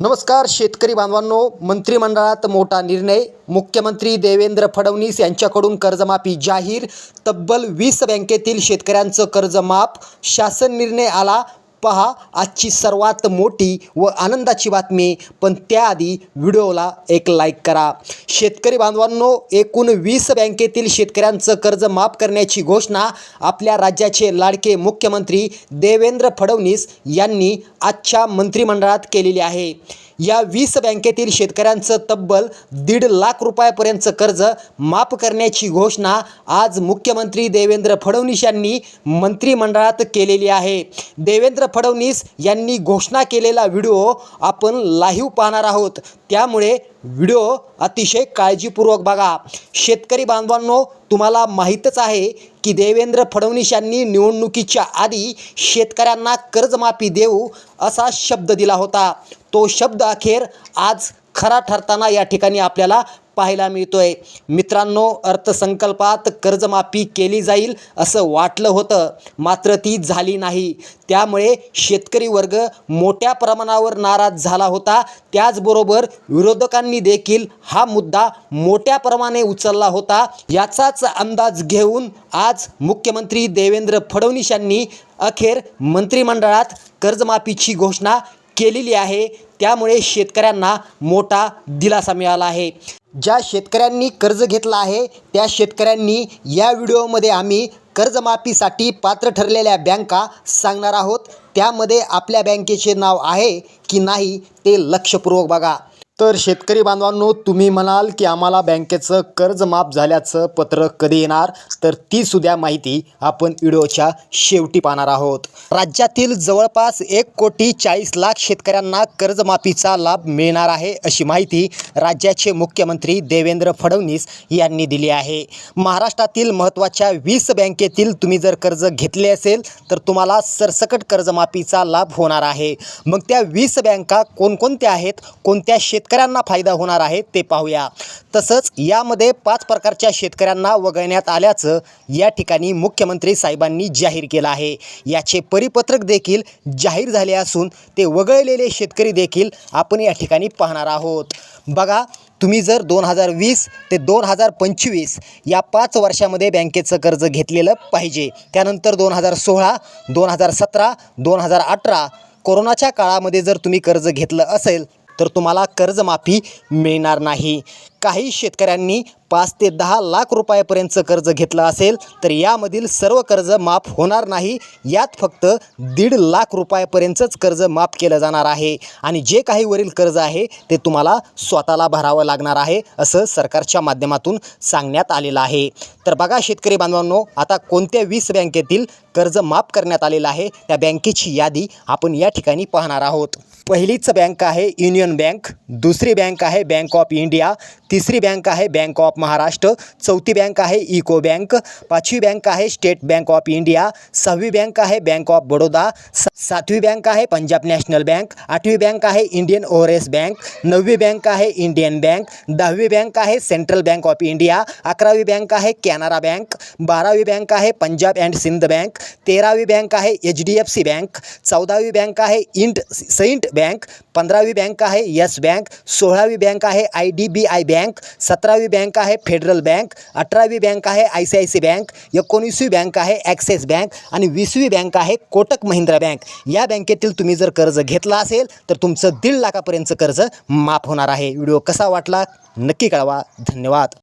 नमस्कार शेतकरी बांधवांनो. मंत्रिमंडळात मोठा निर्णय. मुख्यमंत्री देवेंद्र फडणवीस यांच्याकडून कर्जमाफी जाहीर. तब्बल वीस बँकेतील शेतकऱ्यांचं कर्ज माफ शासन निर्णय आला. पहा आजची सर्वात मोठी व आनंदाची बातमी. पण त्याआधी व्हिडिओला एक लाईक करा. शेतकरी बांधवांनो एकूण वीस बँकेतील शेतकऱ्यांचं कर्ज माफ करण्याची घोषणा आपल्या राज्याचे लाडके मुख्यमंत्री देवेंद्र फडणवीस यांनी आजच्या मंत्रिमंडळात केलेली आहे. या वीस बँकेतील शेतकऱ्यांचं तब्बल दीड लाख रुपयापर्यंतचं कर्ज माफ करण्याची घोषणा आज मुख्यमंत्री देवेंद्र फडणवीस यांनी मंत्रिमंडळात केलेली आहे. देवेंद्र फडणवीस यांनी घोषणा केलेला व्हिडिओ आपण लाईव्ह पाहणार आहोत. त्यामुळे व्हिडिओ अतिशय काळजीपूर्वक बघा. शेतकरी बांधवांनो तुम्हाला माहीतच आहे की देवेंद्र फडणवीस यांनी निवडणुकीच्या आधी शेतकऱ्यांना कर्जमाफी देऊ असा शब्द दिला होता. तो शब्द अखेर आज खरा ठरताना या ठिकाणी आपल्याला पाहायला मिळतोय. मित्रांनो अर्थसंकल्पात कर्जमाफी केली जाईल असं वाटलं होतं. मात्र ती झाली नाही. त्यामुळे शेतकरी वर्ग मोठ्या प्रमाणावर नाराज झाला होता. त्याचबरोबर विरोधकांनी देखील हा मुद्दा मोठ्या प्रमाणे उचलला होता. याचाच अंदाज घेऊन आज मुख्यमंत्री देवेंद्र फडणवीस यांनी अखेर मंत्रिमंडळात कर्जमाफीची घोषणा केलेली आहे. त्यामुळे शेतकऱ्यांना मोठा दिलासा मिळाला आहे. ज्या शेतकऱ्यांनी कर्ज घेतलं आहे त्या शेतकऱ्यांनी या व्हिडिओमध्ये आम्ही कर्जमाफीसाठी पात्र ठरलेल्या बँका सांगणार आहोत. त्यामध्ये आपल्या बँकेचे नाव आहे की नाही ते लक्षपूर्वक बघा. तर शेतकरी बांधवांनो तुम्ही म्हणाल की आम्हाला बँकेचं कर्ज माफ झाल्याचं पत्र कधी येणार? तर ती सुद्धा माहिती आपण व्हिडिओच्या शेवटी पाहणार आहोत. राज्यातील जवळपास एक कोटी चाळीस लाख शेतकऱ्यांना कर्जमाफीचा लाभ मिळणार आहे अशी माहिती राज्याचे मुख्यमंत्री देवेंद्र फडणवीस यांनी दिली आहे. महाराष्ट्रातील महत्त्वाच्या वीस बँकेतील तुम्ही जर कर्ज घेतले असेल तर तुम्हाला सरसकट कर्जमाफीचा लाभ होणार आहे. मग त्या वीस बँका कोणकोणत्या आहेत? कोणत्या शेतकऱ्यांना फायदा होणार आहे ते पाहूया. तसंच यामध्ये पाच प्रकारच्या शेतकऱ्यांना वगळण्यात आल्याचं या ठिकाणी मुख्यमंत्री साहेबांनी जाहीर केलं आहे. याचे परिपत्रक देखील जाहीर झाले असून ते वगळलेले शेतकरी देखील आपण या ठिकाणी पाहणार आहोत. बघा तुम्ही जर दोन हजार वीस ते दोन हजार पंचवीस या पाच वर्षामध्ये बँकेचं कर्ज घेतलेलं पाहिजे त्यानंतर दोन हजार सोळा दोन हजार सतरा दोन हजार अठरा कोरोनाच्या काळामध्ये जर तुम्ही कर्ज घेतलं असेल तर तुम्हाला कर्जमाफी मिळणार नाही. काही शेतकऱ्यांनी पाच ते दहा लाख रुपयापर्यंतचं कर्ज घेतलं असेल तर यामधील सर्व कर्ज माफ होणार नाही. यात फक्त दीड लाख रुपयापर्यंतच कर्ज माफ केलं जाणार आहे. आणि जे काही वरील कर्ज आहे ते तुम्हाला स्वतःला भरावं लागणार आहे असं सरकारच्या माध्यमातून सांगण्यात आलेलं आहे. तर बघा शेतकरी बांधवांनो आता कोणत्या वीस बँकेतील कर्ज माफ करण्यात आलेलं आहे त्या बँकेची यादी आपण या ठिकाणी पाहणार आहोत. पहिलीच बँक आहे युनियन बँक दुसरी बँक आहे बँक ऑफ इंडिया तिसरी बैंक आहे बैंक ऑफ़ महाराष्ट्र चौथी बैंक आहे इको बैंक पाचवी बैंक आहे स्टेट बैंक ऑफ़ इंडिया सहावी बँक आहे बँक ऑफ़ बडोदा सातवी बँक आहे पंजाब नॅशनल बँक आठवी बँक आहे इंडियन ओव्हरएस बँक नववी बँक आहे इंडियन बँक दहावी बँक आहे सेंट्रल बँक ऑफ़ इंडिया अकरावी बँक आहे कॅनरा बँक बारावी बँक आहे पंजाब अँड सिंध बँक तेरावी बँक आहे H D F C bank चौदावी बँक आहे इंट सैंट बँक पंधरावी बँक आहे यस बँक सोळावी बँक आहे I D B I bank सतरावी bank आहे फेडरल बँक अठरावी बँक आहे I C I C bank एकोणीसवी bank आहे ॲक्सिस बँक आणि वीसवी बँक आहे कोटक महिंद्रा बँक. या बँकेतील तुम्ही जर कर्ज घेतला असेल तर तुमचं दीड लाखापर्यंतचं कर्ज माफ होणार आहे. व्हिडिओ कसा वाटला नक्की कळवा. धन्यवाद.